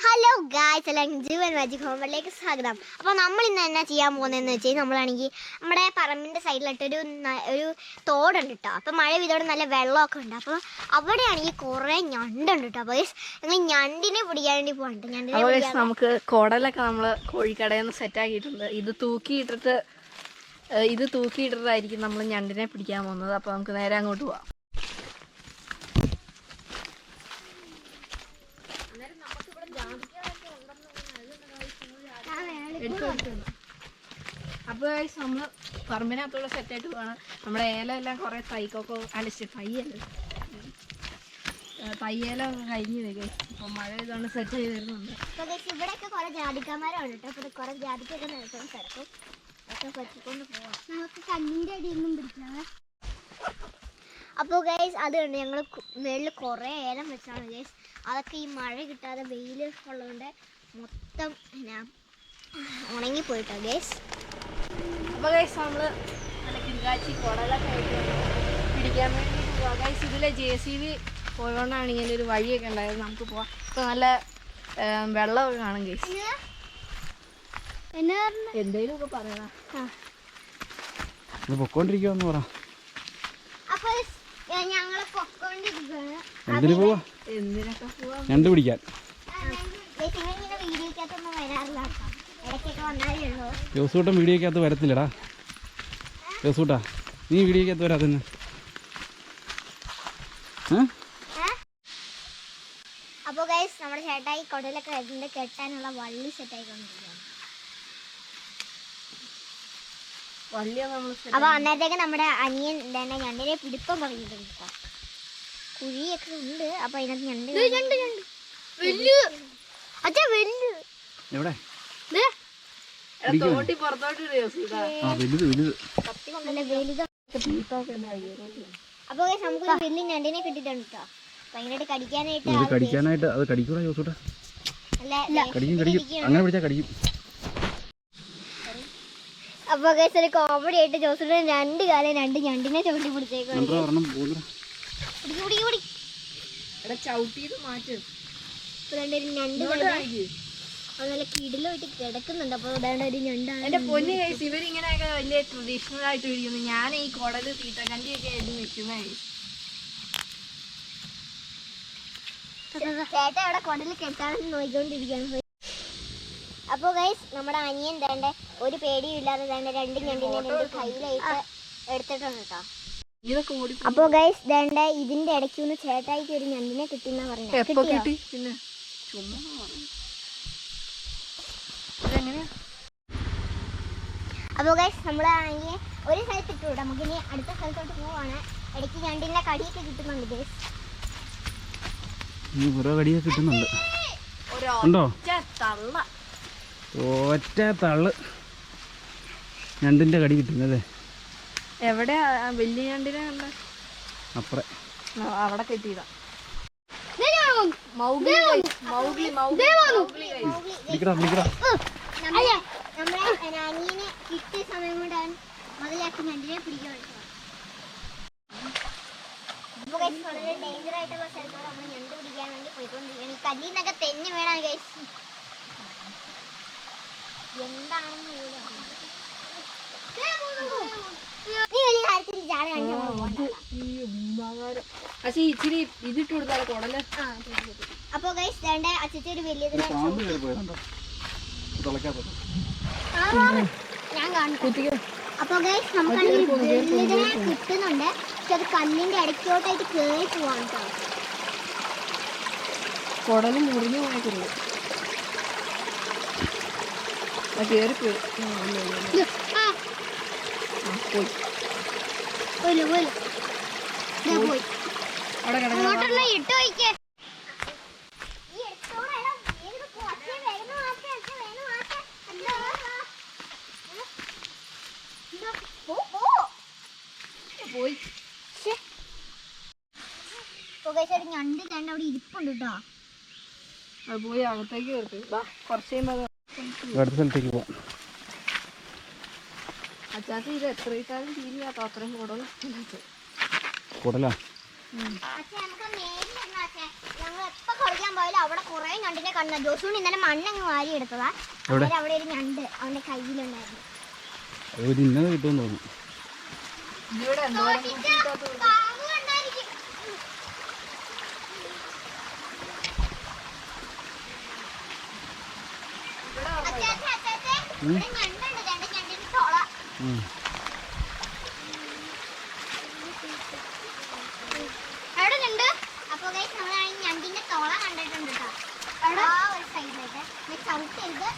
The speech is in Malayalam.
ഹലോ ഗായ്സ് അല്ലെങ്കിൽ ജീവൻ മാജിക് ഹോമിലേക്ക് സ്വാഗതം. അപ്പോൾ നമ്മൾ ഇന്ന് എന്നാ ചെയ്യാൻ പോകുന്നതെന്ന് വെച്ച് കഴിഞ്ഞാൽ നമ്മളാണെങ്കിൽ നമ്മുടെ പറമ്പിന്റെ സൈഡിലായിട്ടൊരു ന- ഒരു തോടുണ്ട് കേട്ടോ. അപ്പോൾ മഴ പെയ്തോടെ നല്ല വെള്ളമൊക്കെ ഉണ്ട്. അപ്പോൾ അവിടെയാണെങ്കിൽ കുറേ ഞണ്ടുണ്ട് കേട്ടോ അപ്പോൾ ഞങ്ങൾ ഞണ്ടിനെ പിടിക്കാൻ വേണ്ടി പോകണ്ട ഞണ്ടിനെ നമുക്ക് കുടലൊക്കെ നമ്മൾ കോഴിക്കടയിൽ നിന്ന് സെറ്റ് ആക്കിയിട്ടുണ്ട്. ഇത് തൂക്കിയിട്ടിട്ട് ഇത് തൂക്കിയിട്ടിട്ടായിരിക്കും നമ്മൾ ഞണ്ടിനെ പിടിക്കാൻ പോകുന്നത്. അപ്പോൾ നമുക്ക് നേരെ അങ്ങോട്ട് പോവാം. അപ്പോൾ നമ്മൾ പറമ്പിനകത്തുള്ള സെറ്റായിട്ട് പോകണം ഏല എല്ലാം കുറേ തൈക്കൊക്കെ അലച്ച് തയ്യല്ല തയ്യല കഴിഞ്ഞ് വരും. ഇപ്പൊ മഴ ഇതാണ് സെറ്റ് ചെയ്ത് വരുന്നുണ്ട്. ഇവിടെയൊക്കെ കുറേ ജാതിക്കാന്മാരുണ്ട് കേട്ടോ. അപ്പോൾ കുറേ ജാതിക്കൊക്കെ നിൽക്കാൻ കിടക്കും ഒക്കെ പറ്റിക്കൊണ്ട് നമുക്ക് കണ്ണിന്റെ അപ്പോൾ ഗൈസ് അത് കണ്ട്? ഞങ്ങൾ മേളിൽ കുറേ ഏലം വെച്ചാണ് ഗൈസ് അതൊക്കെ ഈ മഴ കിട്ടാതെ വെയിൽ ഉള്ളതുകൊണ്ട് മൊത്തം ഉണങ്ങിപ്പോയിട്ടോ ഗേസ് അപ്പോൾ ഗൈസ് നമ്മൾ നല്ല കിങ്കാച്ചി കുടലൊക്കെ ആയിട്ട് പിടിക്കാൻ വേണ്ടിയിട്ട് പോവാം. ഗൈസ് ഇതിലെ ജെ സി ബി പോയതുകൊണ്ടാണ് ഇങ്ങനെ ഒരു വഴിയൊക്കെ ഉണ്ടായത്. നമുക്ക് പോവാം. ഇപ്പോൾ നല്ല വെള്ളമൊക്കെ കാണും ഗൈസ് എന്നാ എന്തേലും ഒക്കെ പറയണ. പൊക്കോണ്ടിരിക്കുവാന്ന് പറ. എന്തിനു പോവാ? ജോസൂട്ടൻ വീഡിയോക്കകത്ത് വരത്തില്ലടാ. ജോസൂട്ടാ നീ വീഡിയോക്കകത്ത് വരാത്തന്നെ തന്നെ അപ്പോൾ ഗൈസ് നമ്മുടെ ചേട്ടായി കുടലൊക്കെ വരുന്നുണ്ട്. കെട്ടാനുള്ള വള്ളി സെറ്റായിക്കൊണ്ടിരിക്കുകയാണ് അപ്പോൾ അന്നേരത്തേക്ക് നമ്മുടെ അനിയൻ തന്നെ ഞണ്ടിനെ പിടിപ്പം പറഞ്ഞിട്ടുണ്ട് കേട്ടോ. കുഴിയൊക്കെ ഉണ്ട്. അപ്പോൾ അതിനകത്ത് ഞണ്ട് ഞണ്ട് ഞണ്ട്. വെല്ലു. അച്ഛാ വലിയ എവിടെ? വലുത് വലുത്. ഗൈസ് നമുക്ക് വലിയ ഞണ്ടിനെ കിട്ടിയിട്ടുണ്ട് കേട്ടോ ഭയങ്കരമായിട്ട് കടിക്കാനായിട്ട് അത് കടിക്കാനായിട്ട് അത് കടിക്കൂടാ ജോസൂട്ടാ. കടിക്കും കടിക്കും. അങ്ങനെ പിടിച്ചാൽ കടിക്കും. അപ്പോൾ ഗൈസ് ഒരു കോമഡി ആയിട്ട് ജോസിന്റെ രണ്ട് കാലം രണ്ട് ഞണ്ടിനെ ചവിട്ടി പിടിച്ചേക്കും പിടിക്ക് പിടിക്ക് പിടി എടാ ചവിട്ടിയത് മാറ്റും. രണ്ടൊരു ഞണ്ട് കിടിലായിട്ട് കിടക്കുന്നുണ്ട്. അപ്പോൾ അതാണ്ട് ഒരു ഞണ്ടാണ്. എന്റെ പൊന്നു കഴിച്ച് ഇവരിങ്ങനെയൊക്കെ വലിയ ട്രഡീഷണൽ ആയിട്ട് ഇരിക്കുന്നു. ഞാൻ ഈ കുടൽ തീറ്റക്കണ്ടിയൊക്കെ ആയിട്ട് നിൽക്കുന്ന. ചേട്ടൻ അവിടെ കുടലിൽ കെട്ടാണെന്ന് നോക്കിക്കൊണ്ടിരിക്കുകയാണ്. അപ്പോൾ ഗൈസ് നമ്മുടെ അനിയൻ തേണ്ട ഒരു പേടിയും ഇല്ലാതെ തേണ്ട രണ്ടും ഞണ്ടിനെ രണ്ട് കയ്യിലായിട്ട് എടുത്തിട്ടുണ്ട് കേട്ടോ അപ്പോൾ ഗൈസ് ദേണ്ട ഇതിന്റെ ഇടയ്ക്ക് ഒന്ന് ചേട്ടായിക്ക് ഒരു ഞണ്ടിനെ കിട്ടിയെന്നാ പറഞ്ഞു. ഇതെങ്ങനെയാ അപ്പോൾ ഗൈസ് നമ്മളാണെങ്കിൽ ഒരു സ്ഥലത്ത് ഇട്ടു നമുക്ക് ഇനി അടുത്ത സ്ഥലത്തോട്ട് പോവാണ്. ഇടയ്ക്ക് ഞണ്ടിന്റെ കടിയൊക്കെ കിട്ടുന്നുണ്ട് ഗൈസ് ഓരോ കടിയൊക്കെ കിട്ടുന്നുണ്ട്. ഉണ്ടോ? ഒറ്റ തള്ള. ഒറ്റ തള്ള് ഞണ്ടിന്റെ കടി കിട്ടുന്നല്ലേ എവിടെ ആ വലിയ ഞണ്ടിനെ കണ്ട. അപ്പുറം. അവിടെ കെട്ടിയതാ. Mowgli. Mowgli Mowgli. Mowgli guys. നമ്മളെ അനിയനെ കിട്ടിയ സമയം മുതലാക്കി പിടിക്കാൻ വളരെ ഡേഞ്ചർ ആയിട്ടുള്ള സ്ഥലത്തോട് നമ്മൾ ഞണ്ട് പിടിക്കാൻ വേണ്ടി പോയിക്കൊണ്ടിരിക്കുകയാണ്. ഈ കല്ലിൽ നിന്നൊക്കെ വേണം എന്താണെന്ന് വലിയ ഇച്ചിരി ഇതിട്ട് കൊടുത്താലോ കുടൽ. അപ്പോൾ ഗൈസ് വേണ്ട അച്ഛൻ ഒരു അപ്പൊ ഗൈസ് നമുക്കാണെങ്കിൽ വെള്ളിതിനെ കിട്ടുന്നുണ്ട്. പക്ഷെ അത് കല്ലിന്റെ ഇടയ്ക്കോട്ടായിട്ട് കേറി പോവാണ് കേട്ടോ കുടൽ മുറിഞ്ഞു ആ കേറി പോയി. പോയി. അവിടെ ഇട്ട് വയ്ക്ക്. പോയി. ഒരു ഞണ്ട് കണ്ട അവിടെ ഇരിപ്പുണ്ട് കേട്ടോ അത് പോയി അകത്തേക്ക് കയറി വാ കുറച്ച് കഴിയുമ്പോൾ അത് അടുത്ത സ്ഥലത്തേക്ക് പോവാം. അച്ചാച്ചി ഇത് എത്ര ഇട്ടാലും അത്രയും അവിടെ കുറെ ഞണ്ടിനെ കണ്ട ജോസൂൺ ഇന്നലെ മണ്ണങ്ങ് വാരി എടുത്തതാ? അവിടെ ഒരു ഞണ്ട് അവന്റെ കയ്യിലുണ്ടായിരുന്നു. കിട്ടുമെന്ന് തോന്നുന്നു. ഇവിടെ എന്തോരം അവിടെ ഉണ്ട് അപ്പൊ നമ്മൾ ആ ഞണ്ടിന്റെ തോള കണ്ടിട്ടുണ്ട് കേട്ടോ അവിടെ ആ ഒരു സൈഡിലേക്ക് ഔട്ട് ചെയ്ത്